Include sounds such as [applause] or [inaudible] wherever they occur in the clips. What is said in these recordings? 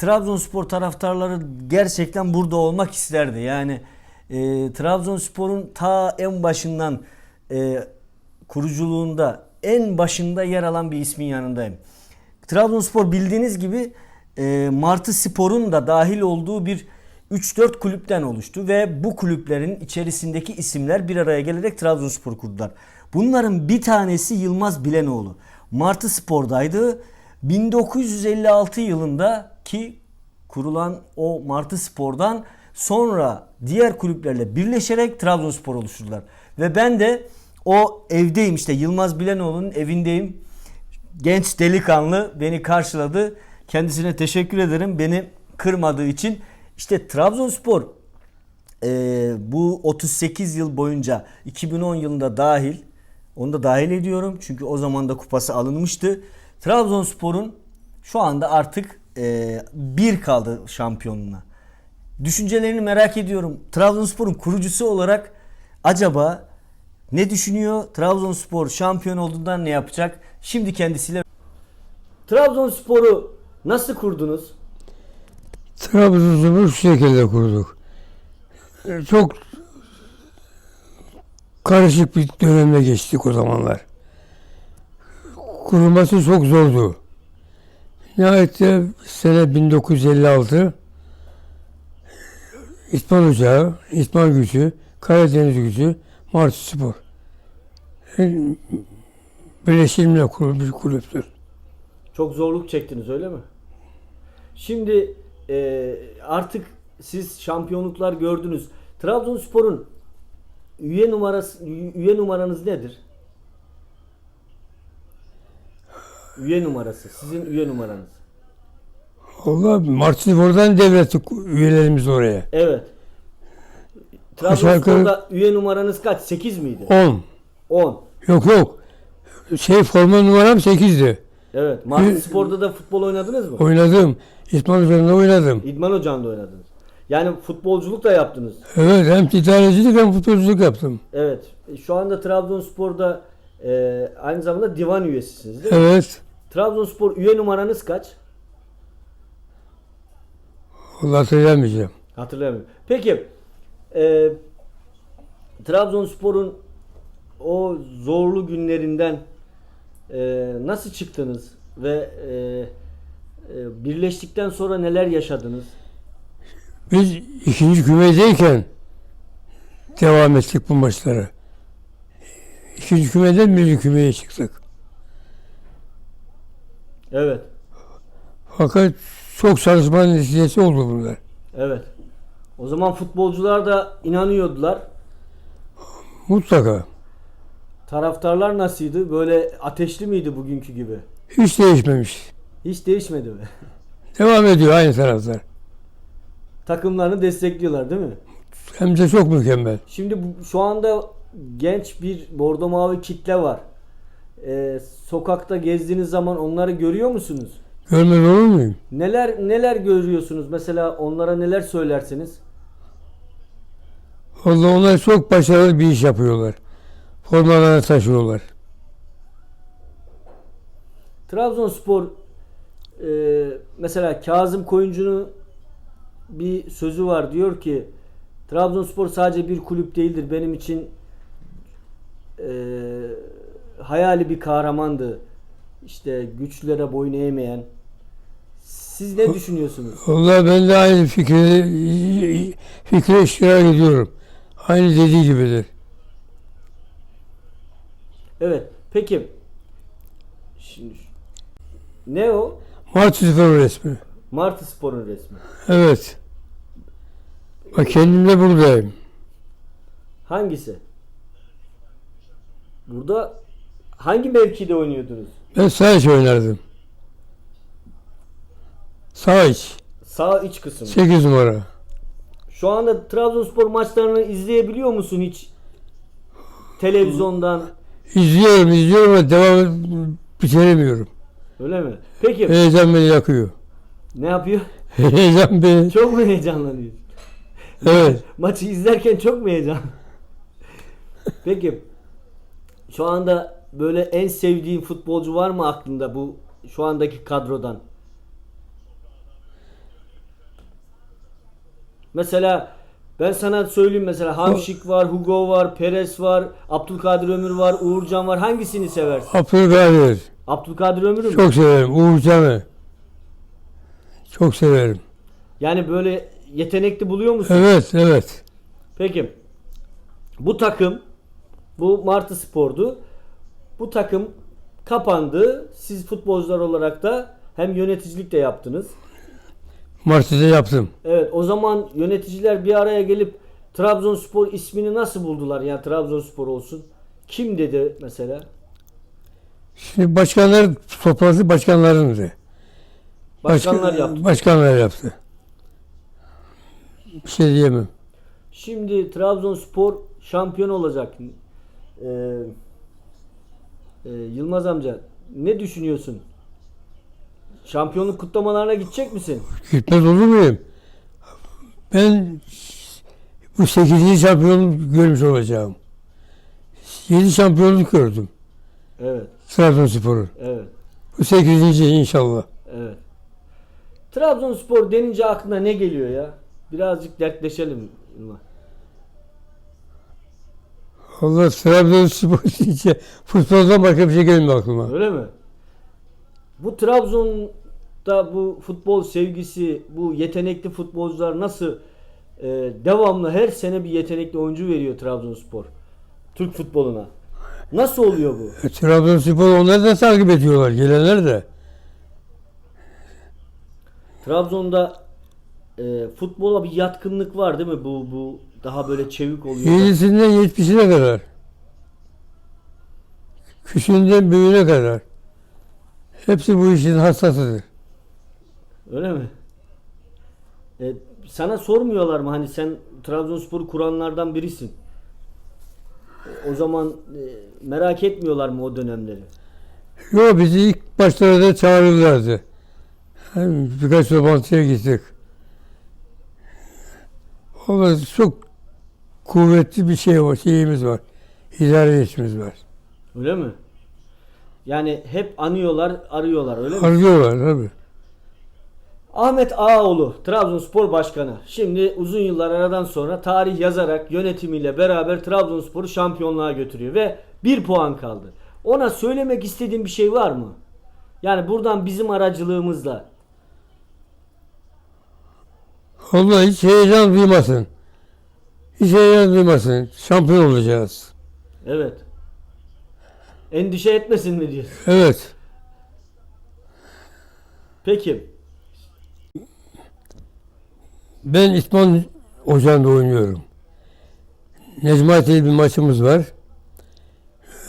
Trabzonspor taraftarları gerçekten burada olmak isterdi. Yani e, Trabzonspor'un ta en başından e, kuruculuğunda en başında yer alan bir ismin yanındayım. Trabzonspor bildiğiniz gibi e, Martı Spor'un da dahil olduğu bir 3-4 kulüpten oluştu ve bu kulüplerin içerisindeki isimler bir araya gelerek Trabzonspor kurdular. Bunların bir tanesi Yılmaz Bilenoğlu. Martı Spor'daydı. 1956 yılında ki kurulan o Martı Spor'dan sonra diğer kulüplerle birleşerek Trabzonspor oluşturdular. Ve ben de o evdeyim işte Yılmaz Bilenoğlu'nun evindeyim. Genç delikanlı beni karşıladı. Kendisine teşekkür ederim beni kırmadığı için. İşte Trabzonspor e, bu 38 yıl boyunca 2010 yılında dahil onu da dahil ediyorum çünkü o zaman da kupası alınmıştı. Trabzonspor'un şu anda artık e, bir kaldı şampiyonluğuna. Düşüncelerini merak ediyorum. Trabzonspor'un kurucusu olarak acaba ne düşünüyor? Trabzonspor şampiyon olduğundan ne yapacak? Şimdi kendisiyle Trabzonspor'u nasıl kurdunuz? Trabzonspor'u şu şekilde kurduk. E, Çok karışık bir dönemde geçtik o zamanlar. Kurulması çok zordu. Nihayet sene 1956 İsmail Ocağı, İsmail Gücü, Karadeniz Gücü, Mart Spor. E, Birleşimle kurulmuş bir kulüptür. Çok zorluk çektiniz öyle mi? Şimdi e, artık siz şampiyonluklar gördünüz. Trabzonspor'un üye numarası üye numaranız nedir? Üye numarası. Sizin üye numaranız. Allah Mart Spor'dan devrettik üyelerimiz oraya. Evet. Trabzonspor'da üye numaranız kaç? 8 miydi? 10. 10. Yok yok. Şey forma numaram 8'di. Evet. Martı Spor'da da futbol oynadınız mı? Oynadım. İsmail Hoca'nda oynadım. İdman Ocağı'nda oynadınız. Yani futbolculuk da yaptınız. Evet hem idarecilik hem futbolculuk yaptım. Evet. Şu anda Trabzonspor'da e, aynı zamanda divan üyesisiniz değil mi? Evet. Trabzonspor üye numaranız kaç? Allah hatırlayamayacağım. Hatırlayamıyorum. Peki e, Trabzonspor'un o zorlu günlerinden e, nasıl çıktınız ve e, e, birleştikten sonra neler yaşadınız? Biz ikinci kümedeyken devam ettik bu maçlara. İkinci kümeden birinci kümeye çıktık. Evet. Fakat çok çalışmanın neticesi oldu bunlar. Evet. O zaman futbolcular da inanıyordular. Mutlaka. Taraftarlar nasıldı? Böyle ateşli miydi bugünkü gibi? Hiç değişmemiş. Hiç değişmedi mi? [laughs] Devam ediyor aynı taraftar. Takımlarını destekliyorlar değil mi? Hem de çok mükemmel. Şimdi bu, şu anda genç bir bordo mavi kitle var. Ee, sokakta gezdiğiniz zaman onları görüyor musunuz? Görmez olur muyum? Neler neler görüyorsunuz? Mesela onlara neler söylersiniz? Vallahi onlar çok başarılı bir iş yapıyorlar. Formalarını taşıyorlar. Trabzonspor e, mesela Kazım Koyuncu'nun bir sözü var diyor ki Trabzonspor sadece bir kulüp değildir benim için e, hayali bir kahramandı işte güçlülere boyun eğmeyen siz ne düşünüyorsunuz? Vallahi ben de aynı fikre, fikre iştirak ediyorum. Aynı dediği gibidir. Evet peki şimdi ne o? Mart Spor resmi. Martı Spor'un resmi. Evet. Bak kendim de buradayım. Hangisi? Burada hangi mevkide oynuyordunuz? Ben sağ iç oynardım. Sağ iç. Sağ iç kısım. 8 numara. Şu anda Trabzonspor maçlarını izleyebiliyor musun hiç? Televizyondan. İzliyorum izliyorum ama devam bitiremiyorum. Öyle mi? Peki Heyecan beni yakıyor. ne yapıyor? [laughs] Heyecan beni. Çok mu heyecanlanıyor? Evet. Maçı izlerken çok mu heyecan? Peki şu anda böyle en sevdiğin futbolcu var mı aklında bu şu andaki kadrodan? Mesela ben sana söyleyeyim mesela Hamşik var, Hugo var, Perez var, Abdülkadir Ömür var, Uğurcan var. Hangisini seversin? Abdülkadir. Abdülkadir Ömür'ü mü? Çok severim. Uğurcan'ı. Çok severim. Yani böyle yetenekli buluyor musun? Evet, evet. Peki. Bu takım bu Martı Spor'du. Bu takım kapandı. Siz futbolcular olarak da hem yöneticilik de yaptınız. Martı'da yaptım. Evet o zaman yöneticiler bir araya gelip Trabzonspor ismini nasıl buldular? Yani Trabzonspor olsun. Kim dedi mesela? Şimdi başkanlar toplantısı başkanlarındı. Başkanlar Başka- yaptı. Başkanlar yaptı. Bir şey diyemem. Şimdi Trabzonspor şampiyon olacak. Ee, e, Yılmaz amca ne düşünüyorsun? Şampiyonluk kutlamalarına gidecek misin? Gitmez olur muyum? Ben bu 8. şampiyonluk görmüş olacağım. 7 şampiyonluk gördüm. Evet, Trabzonspor'un. evet, Bu 8. inşallah. evet. Trabzonspor denince aklına ne geliyor ya? Birazcık dertleşelim. Yılmaz. Allah Trabzonspor deyince [laughs] futboldan başka bir şey gelmiyor aklıma. Öyle mi? Bu Trabzon'da bu futbol sevgisi, bu yetenekli futbolcular nasıl e, devamlı her sene bir yetenekli oyuncu veriyor Trabzonspor Türk futboluna? Nasıl oluyor bu? E, Trabzonspor onları da takip ediyorlar. Gelenler de. Trabzon'da e, futbola bir yatkınlık var değil mi? Bu bu daha böyle çevik oluyor. 7'sinden 70'ine kadar. Küçüğünden büyüğüne kadar. Hepsi bu işin hassasıdır. Öyle mi? E, sana sormuyorlar mı hani sen Trabzonspor'u kuranlardan birisin. O zaman e, merak etmiyorlar mı o dönemleri? Yo bizi ilk başlarda çağırırlardı. Yani birkaç toplantıya gittik. Ama çok kuvvetli bir şey var, şeyimiz var. İdare işimiz var. Öyle mi? Yani hep anıyorlar, arıyorlar öyle mi? Arıyorlar tabii. Ahmet Ağaoğlu, Trabzonspor Başkanı. Şimdi uzun yıllar aradan sonra tarih yazarak yönetimiyle beraber Trabzonspor'u şampiyonluğa götürüyor ve bir puan kaldı. Ona söylemek istediğin bir şey var mı? Yani buradan bizim aracılığımızla. Allah hiç heyecan duymasın. Hiç duymasın. Şampiyon olacağız. Evet. Endişe etmesin mi diyorsun? Evet. Peki. Ben İsmail Ocağı'nda oynuyorum. Necmati'yle bir maçımız var.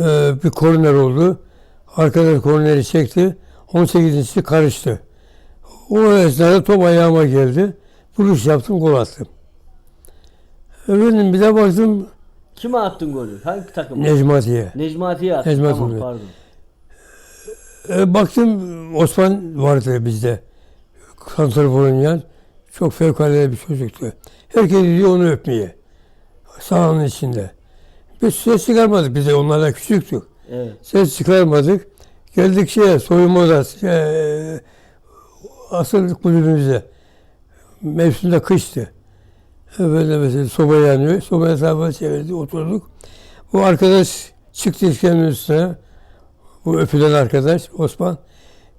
Ee, bir korner oldu. Arkadaş korneri çekti. 18. karıştı. O esnada top ayağıma geldi. Vuruş yaptım, gol attım. Efendim bir de baktım Kime attın golü? Hangi takım? Necmati'ye. Necmati'ye attın. Necmati tamam pardon. E, baktım Osman vardı bizde. Santrafor oynayan. Çok fevkalade bir çocuktu. Herkes gidiyor onu öpmeye. Sahanın içinde. Biz ses çıkarmadık. Biz de onlardan küçüktük. Evet. Ses çıkarmadık. Geldik şeye soyunma odası. E, asıl kulübümüze. Mevsimde kıştı. Böyle mesela soba yanıyor. Soba hesabına çevirdi. Oturduk. Bu arkadaş çıktı iskelenin üstüne. Bu öpülen arkadaş Osman.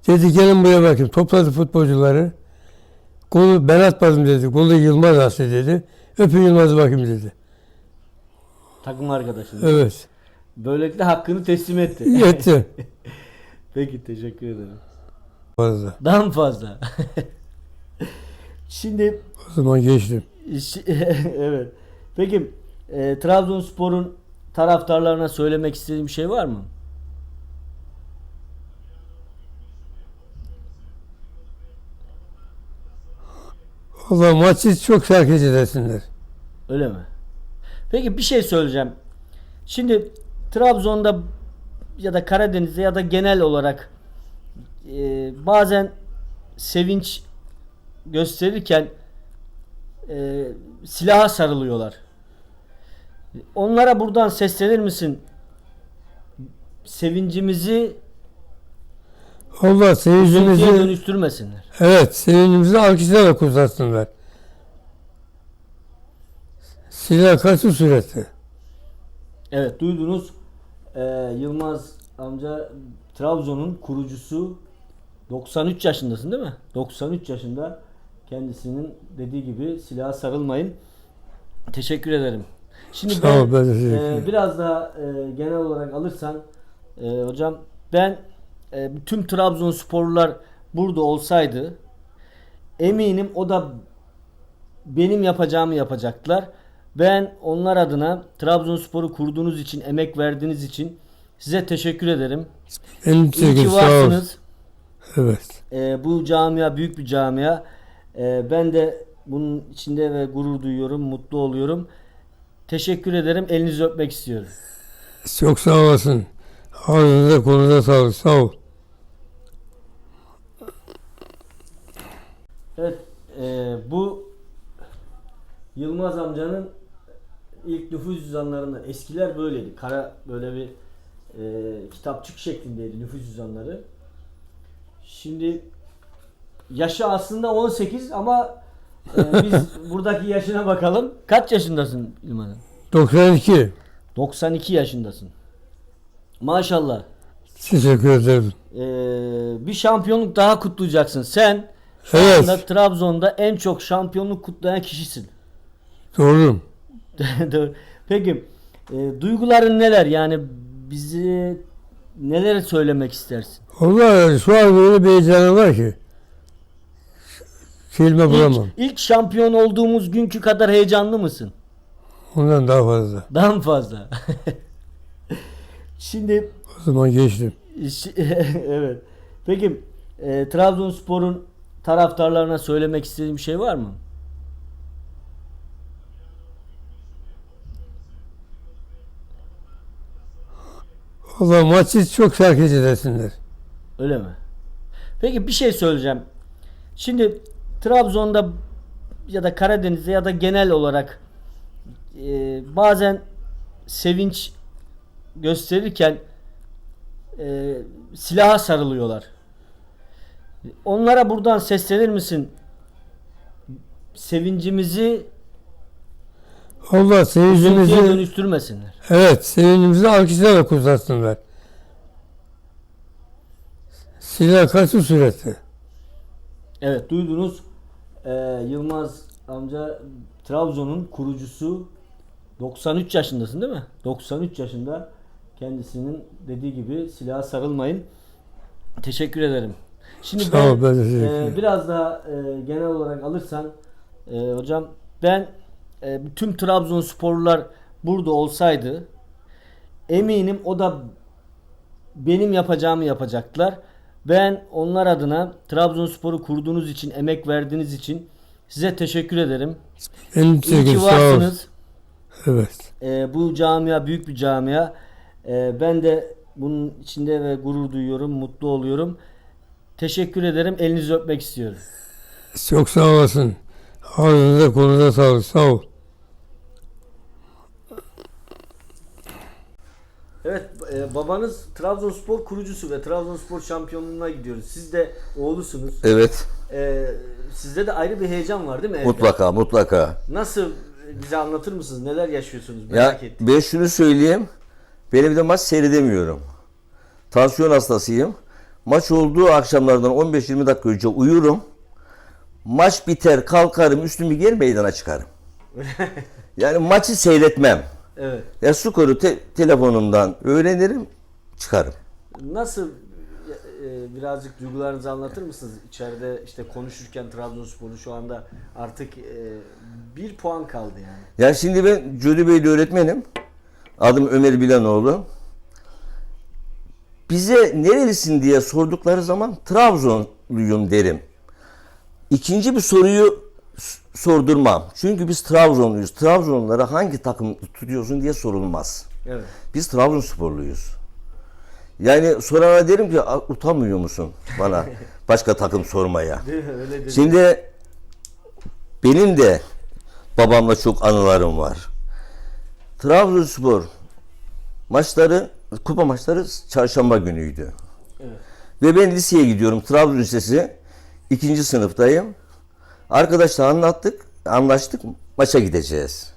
Dedi gelin buraya bakın. Topladı futbolcuları. Golü ben atmadım dedi. Golü Yılmaz attı dedi. Öpün Yılmaz'ı bakayım dedi. Takım arkadaşın. Evet. Böylelikle hakkını teslim etti. Yetti. [laughs] Peki teşekkür ederim. Fazla. Daha mı fazla? [laughs] Şimdi O zaman geçtim. [laughs] evet. Peki e, Trabzonspor'un taraftarlarına söylemek istediğim bir şey var mı? Allah maçı çok takip edesinler. Öyle mi? Peki bir şey söyleyeceğim. Şimdi Trabzon'da ya da Karadeniz'de ya da genel olarak e, bazen sevinç gösterirken e, silaha sarılıyorlar. Onlara buradan seslenir misin? Sevincimizi Allah sevincimizi dönüştürmesinler. evet sevincimizi alkışlarla kutlasınlar. Silah kaçı süretti? Evet duydunuz. Ee, Yılmaz amca Trabzon'un kurucusu 93 yaşındasın değil mi? 93 yaşında kendisinin dediği gibi silaha sarılmayın. Teşekkür ederim. Şimdi Sağ ben, ol, ben e, biraz daha e, genel olarak alırsan e, hocam ben e, tüm Trabzonsporlular burada olsaydı eminim o da benim yapacağımı yapacaklar. Ben onlar adına Trabzonspor'u kurduğunuz için, emek verdiğiniz için size teşekkür ederim. Benim İyi ki varsınız. Evet. Ee, bu camia büyük bir camia. Ee, ben de bunun içinde ve gurur duyuyorum, mutlu oluyorum. Teşekkür ederim. Elinizi öpmek istiyorum. Çok sağ olasın. Ağzınıza kolunuza sağlık. Sağ ol. Evet, e, bu Yılmaz amcanın ilk nüfus cüzdanlarından eskiler böyleydi. Kara böyle bir e, kitapçık şeklindeydi nüfus cüzdanları. Şimdi yaşı aslında 18 ama e, biz [laughs] buradaki yaşına bakalım. Kaç yaşındasın Yılmaz? 92. 92 yaşındasın. Maşallah. Teşekkür ederim. Ee, bir şampiyonluk daha kutlayacaksın. Sen şu Evet. anda Trabzon'da en çok şampiyonluk kutlayan kişisin. Doğru. [laughs] Doğru. Peki e, duyguların neler? Yani bizi neler söylemek istersin? Vallahi şu an böyle bir heyecanım var ki. Kelime İlk, bulamam. ilk şampiyon olduğumuz günkü kadar heyecanlı mısın? Ondan daha fazla. Daha fazla? [laughs] Şimdi O zaman geçtim. [laughs] evet. Peki e, Trabzonspor'un taraftarlarına söylemek istediğin bir şey var mı? Valla maçı çok şarkıcı desinler. Öyle mi? Peki bir şey söyleyeceğim. Şimdi Trabzon'da ya da Karadeniz'de ya da genel olarak e, bazen sevinç gösterirken e, silaha sarılıyorlar. Onlara buradan seslenir misin? Sevincimizi Allah sevincimizi, dönüştürmesinler. evet sevincimizi alkışlarla kutlasınlar. Silah kaçı süretti? Evet duydunuz. Ee, Yılmaz amca Trabzon'un kurucusu 93 yaşındasın değil mi? 93 yaşında kendisinin dediği gibi silaha sarılmayın. Teşekkür ederim. Şimdi Sağ ben, ol, ben e, biraz daha e, genel olarak alırsan e, hocam ben e, tüm Trabzonsporlular burada olsaydı eminim o da benim yapacağımı yapacaklar. Ben onlar adına Trabzonspor'u kurduğunuz için, emek verdiğiniz için size teşekkür ederim. Benim İyi ki varsınız. Evet. Ee, bu camia büyük bir camia. Ee, ben de bunun içinde ve gurur duyuyorum, mutlu oluyorum. Teşekkür ederim. Elinizi öpmek istiyorum. Çok sağ olasın. Ağzınıza kolunuza sağlık. Sağ ol. Evet, e, babanız Trabzonspor kurucusu ve Trabzonspor şampiyonluğuna gidiyoruz. Siz de oğlusunuz. Evet, Ee, sizde de ayrı bir heyecan var değil mi? evde? mutlaka mutlaka. Nasıl e, bize anlatır mısınız? Neler yaşıyorsunuz? Ya Merak ettim. ben şunu söyleyeyim. Ben evde maç seyredemiyorum. Tansiyon hastasıyım. Maç olduğu akşamlardan 15-20 dakika önce uyurum. Maç biter, kalkarım, üstümü giyer meydana çıkarım. [laughs] yani maçı seyretmem. Evet. Ya skoru te- telefonumdan öğrenirim, çıkarım. Nasıl e, birazcık duygularınızı anlatır mısınız? İçeride işte konuşurken Trabzonspor'un şu anda artık e, bir puan kaldı yani. Ya şimdi ben Cödü Bey'de öğretmenim. Adım Ömer Bilanoğlu. Bize nerelisin diye sordukları zaman Trabzonluyum derim. İkinci bir soruyu sordurmam. Çünkü biz Trabzonluyuz. Trabzonlara hangi takım tutuyorsun diye sorulmaz. Evet. Biz Trabzonsporluyuz. Yani sorana derim ki "A, utanmıyor musun bana başka takım sormaya? [laughs] Öyle. Şimdi benim de babamla çok anılarım var. Trabzonspor maçları, kupa maçları çarşamba günüydü. Evet. Ve ben liseye gidiyorum. Trabzon Lisesi. ikinci sınıftayım. Arkadaşla anlattık, anlaştık. Maça gideceğiz.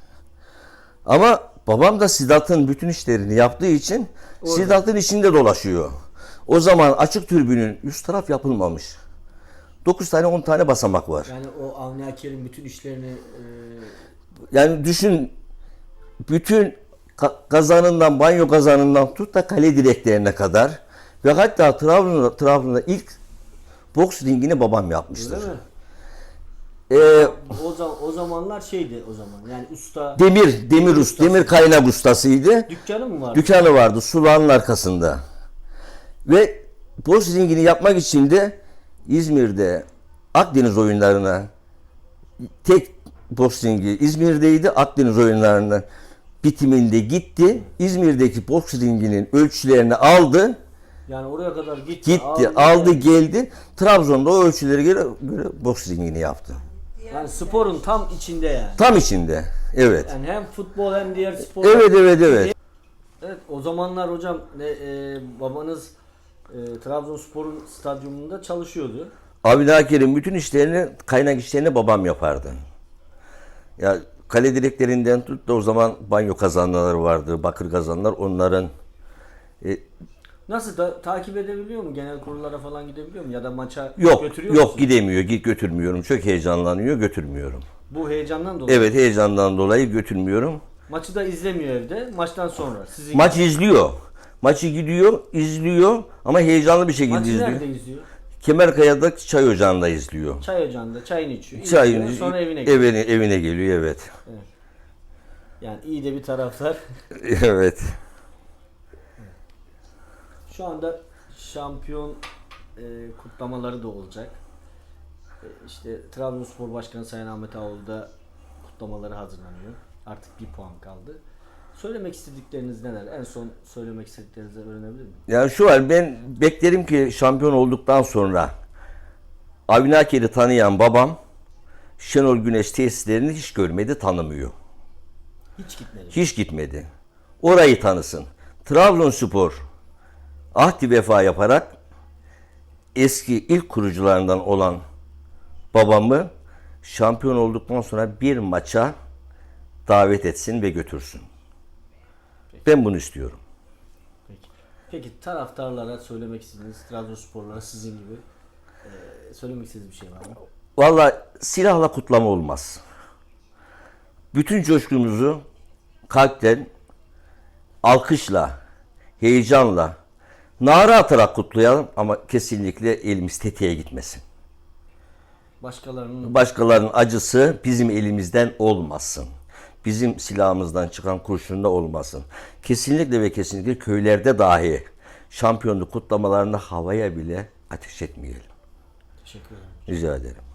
Ama babam da Sidat'ın bütün işlerini yaptığı için Sidat'ın içinde dolaşıyor. O zaman açık türbünün üst taraf yapılmamış. 9 tane 10 tane basamak var. Yani o Avni Aker'in bütün işlerini e, Yani düşün bütün ka- kazanından, banyo kazanından tut da kale direklerine kadar ve hatta Trabzon'da, Trabzon'da ilk boks ringini babam yapmıştır. öyle mi? Ee, O zaman o zamanlar şeydi o zaman. Yani usta demir, demir ust, demir kaynak ustasıydı. dükkanı mı var? Dükkanı vardı sulağın arkasında. Ve boks ringini yapmak için de İzmir'de Akdeniz oyunlarına tek boks ringi İzmir'deydi. Akdeniz oyunlarına bitiminde gitti. İzmir'deki boks ringinin ölçülerini aldı. Yani oraya kadar gitti. Gitti, aldı, geldi. Trabzon'da o ölçülere göre, göre boks ringini yaptı. Yani sporun tam içinde yani. Tam içinde. Evet. Yani hem futbol hem diğer spor. Evet, evet, evet. Evet o zamanlar hocam ne, e, babanız e, Trabzonspor'un stadyumunda çalışıyordu. Abi Nakir'in bütün işlerini, kaynak işlerini babam yapardı. Ya kale direklerinden tut da o zaman banyo kazanları vardı, bakır kazanlar onların e, Nasıl da takip edebiliyor mu? Genel kurullara falan gidebiliyor mu? Ya da maça yok götürüyor yok musun? gidemiyor, git götürmüyorum. Çok heyecanlanıyor, götürmüyorum. Bu heyecandan dolayı. Evet heyecandan dolayı götürmüyorum. Maçı da izlemiyor evde. Maçtan sonra. Sizin Maç izliyor. Maçı gidiyor, izliyor ama heyecanlı bir şekilde Maçı izliyor. nerede izliyor? Kemerkaya'da çay ocağında izliyor. Çay ocağında çayını içiyor. Çay izliyor, sonra evine gidiyor. evine, evine geliyor evet. Yani iyi de bir taraftar. [laughs] evet. Şu anda şampiyon e, kutlamaları da olacak. E, işte Trabzonspor Başkanı Sayın Ahmet Ağoğlu da kutlamaları hazırlanıyor. Artık bir puan kaldı. Söylemek istedikleriniz neler? En son söylemek istediklerinizi öğrenebilir miyim? Yani şu var ben beklerim ki şampiyon olduktan sonra Avni Aker'i tanıyan babam Şenol Güneş tesislerini hiç görmedi, tanımıyor. Hiç gitmedi. Hiç gitmedi. Orayı tanısın. Trabzonspor ahdi vefa yaparak eski ilk kurucularından olan babamı şampiyon olduktan sonra bir maça davet etsin ve götürsün. Ben bunu istiyorum. Peki. Peki taraftarlara söylemek istediğiniz, Trabzonsporlara sizin gibi e, söylemek istediğiniz bir şey var mı? Valla silahla kutlama olmaz. Bütün coşkumuzu kalpten, alkışla, heyecanla, nara atarak kutlayalım ama kesinlikle elimiz tetiğe gitmesin. Başkalarının Başkalarının acısı bizim elimizden olmasın. Bizim silahımızdan çıkan kurşunda olmasın. Kesinlikle ve kesinlikle köylerde dahi şampiyonluk kutlamalarında havaya bile ateş etmeyelim. teşekkür ederim. Rica ederim.